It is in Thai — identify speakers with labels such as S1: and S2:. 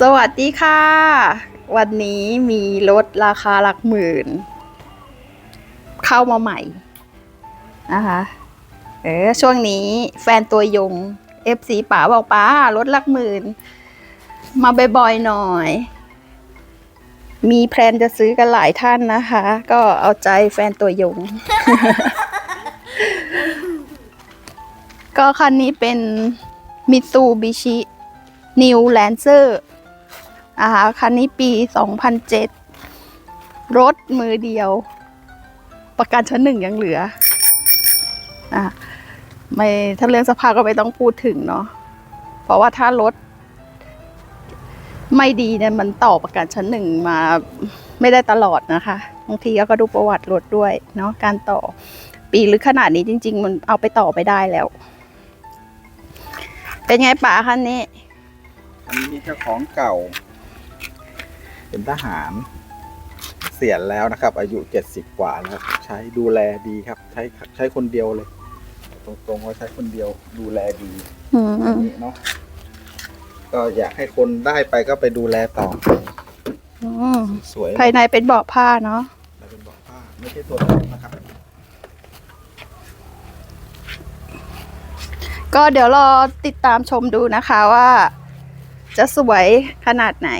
S1: สวัสดีค่ะ วันนี้มีรถราคาหลักหมื่น เข้ามาใหม่นะคะเออช่วงนี้แฟนตัวยง FC ป๋าบอกป้ารถหลักหมื่น มาบ่อยๆหน่อย มีแพลนจะซื้อกันหลายท่านนะคะ ก็เอาใจแฟนตัวยง ก็คันนี้เป็นมิตซูบิชิ New Lancer นะคะคันนี้ปี 2007 รถมือเดียว ประกันชั้นหนึ่งยังเหลืออะไม่ถ้าเรื่องสภาพก็ไม่ต้องพูดถึงเนาะเพราะว่าถ้ารถไม่ดีเนี่ยมันต่อประกันชั้นหนึ่งมาไม่ได้ตลอดนะคะบางทีก็ดูประวัติรถด้วยเนาะการต่อปีหรือขนาดนี้จริง ๆ มันเอาไปต่อไปได้แล้ว เป็นไงป๋าคันนี้
S2: อันนี้มีเจ้าของเก่า เป็นทหารเสียณแล้วนะครับ อายุเจ็ดสิบกว่าแล้วใช้ดูแลดีครับ ใช้ใช้คนเดียวเลย ตรงๆว่าใช้คนเดียวดูแลดี
S1: อื
S2: อัน
S1: ม
S2: นี้เนาะก็อยากให้คนได้ไปก็ไปดูแลต่อ
S1: อืม
S2: สวย
S1: ภายในเป็นเบาะผ้าเนาะ
S2: แล้วเป็นบอกผ้าไม่ใช่ตัวเล็กนะครับ
S1: ก็เดี๋ยวรอติดตามชมดูนะคะว่า จะสวยขนาดไหน